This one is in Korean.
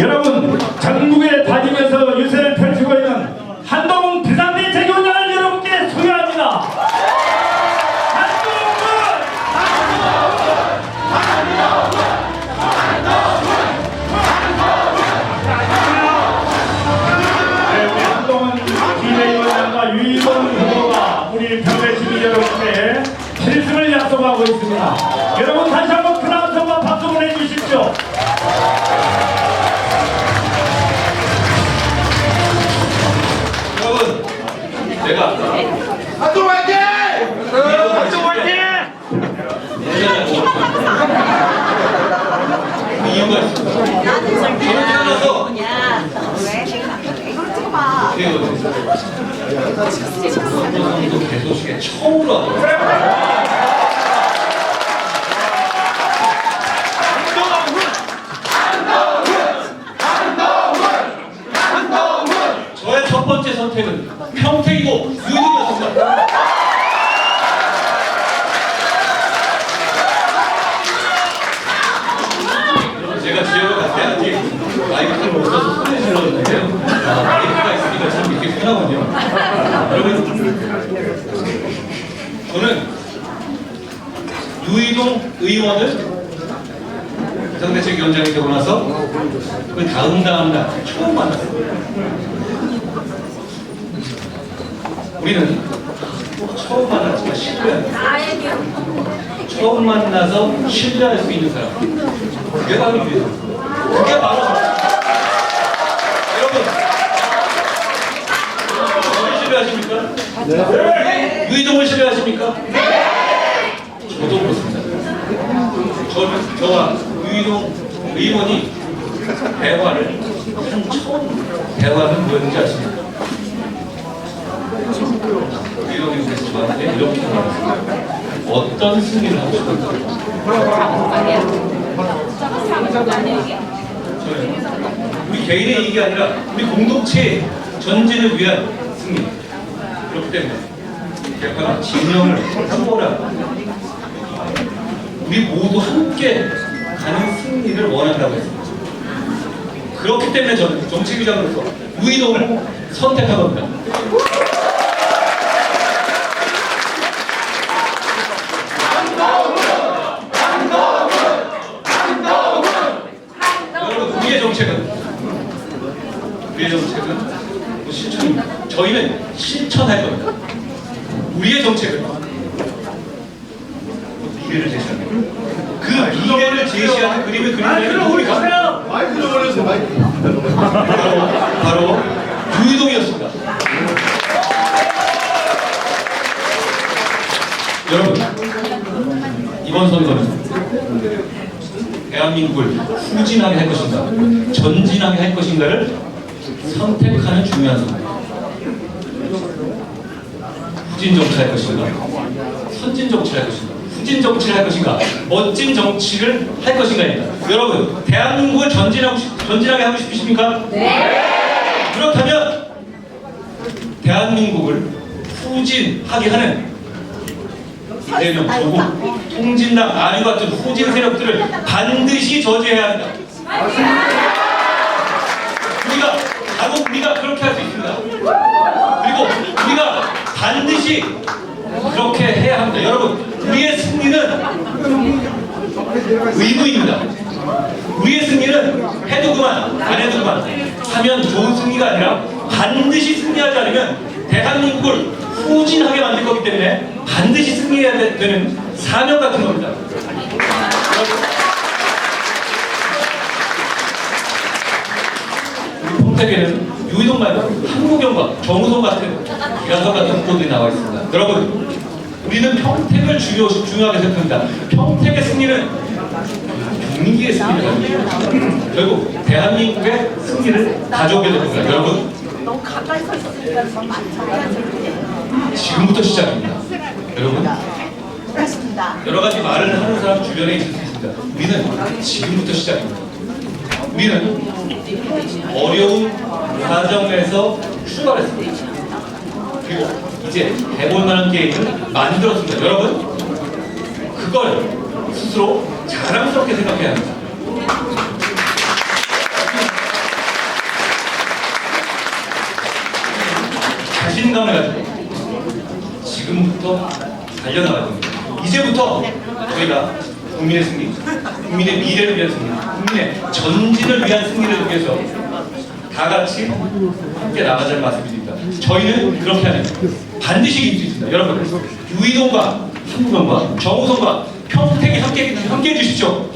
여러분 전국에 다니면서 유세를 펼치고 있는 한동훈 비상대 재경장을 여러분께 소개합니다. 한동훈! 네, 우리 한동훈 비대위원장과 유일권 후보가 우리 평대 시민 여러분께 필승을 약속하고 있습니다. 여러분 다시 한번 큰 함성과 박수 보내주십시오. 개소식에 처음으로 평택이고 유동이었습니다. 제가 지역을 갈때 아직 마이크를 못 써서 소리 질렀는데요. 아, 마이크가 있으니까 참 이렇게 편하군요. 저는 유이동 의원을 비상대책위원장이 되고 나서 그 다음 다음 날 처음 만났어요. 우리는 처음 만났지만 신뢰한다. 처음 만나서 신뢰할 수 있는 사람. 그게 바로 유이동. 그게 바로 여러분. 저를 신뢰하십니까? 네. 유이동을 신뢰하십니까? 저도 그렇습니다. 저는 저와 유이동 의원이 대화를 한 처음 대화는 뭐였는지 아십니까? 유이동 의원께서 저한테 이렇게. 어떤 승리를 하고 저는 우리 개인의 이익이 아니라 우리 공동체 전진을 위한 승리. 그렇기 때문에 약간 진영을 후보라 우리 모두 함께 가는 승리를 원한다고 했습니다. 그렇기 때문에 저는 정치기장으로서 우이동을 선택한 겁니다. 여러분 우리의 정책은 우리의 정책은 뭐 실천입니다. 저희는 실천 할 겁니다. 우리의 정책은 미래를 제시하는 겁니다. 그 미래를 제시하는 그림을 그리는 누굽니까? 마이크 좀 올려주세요 마이크 바로, 바로 유이동이었습니다. 여러분 이번 선거는 대한민국을 후진하게 할 것인가 전진하게 할 것인가를 선택하는 중요한 선거. 후진 정치를 할 것인가 선진 정치를 할 것인가 후진 정치를 할 것인가 멋진 정치를 할 것인가입니다. 여러분 대한민국을 전진하고 싶, 전진하게 하고 싶으십니까? 네. 그렇다면 대한민국을 후진하게 하는 이재명 조국 통진당 아류 같은 후진 세력들을 반드시 저지해야 한다. 우리가 바로 우리가 그렇게 할 수 있습니다. 그리고 우리가 반드시 그렇게 해야 합니다. 여러분, 우리의 승리는 의무입니다. 우리의 승리는 해도 그만, 안 해도 그만. 하면 좋은 승리가 아니라 반드시 승리하지 않으면 대한민국을 후진하게 만들 거기 때문에 반드시 승리해야 되- 되는 사명 같은 겁니다. 우리 평택에는 유이동 말고 한국영과 정우성 같은 기란성 같은 후보들이 나와 있습니다. 여러분, 우리는 평택을 중요, 중요하게 생각합니다. 평택의 승리는 경기의 승리를 가져옵니다. 결국 대한민국의 승리를 가져오게 됩니다. 여러분, 너무 가까이 서 있으니까. 지금부터 시작입니다. 여러분, 그렇습니다. 여러 가지 말을 하는 사람 주변에 있을 수 있습니다. 우리는 지금부터 시작입니다. 우리는 어려운 과정에서 출발했습니다. 그리고 이제 해볼만한 게임을 만들었습니다. 여러분 그걸 스스로 자랑스럽게 생각해야 합니다. 자신감을 가지고 지금부터 달려나가야 됩니다. 이제부터 저희가 국민의 승리, 국민의 미래를 위한 승리, 국민의 전진을 위한 승리를 위해서 다 같이 함께 나가자는 말씀드립니다. 저희는 그렇게 하면 반드시 이길 수 있습니다. 여러분, 유이동과 한국영과 정우성과 평택이 함께, 함께 해주십시오.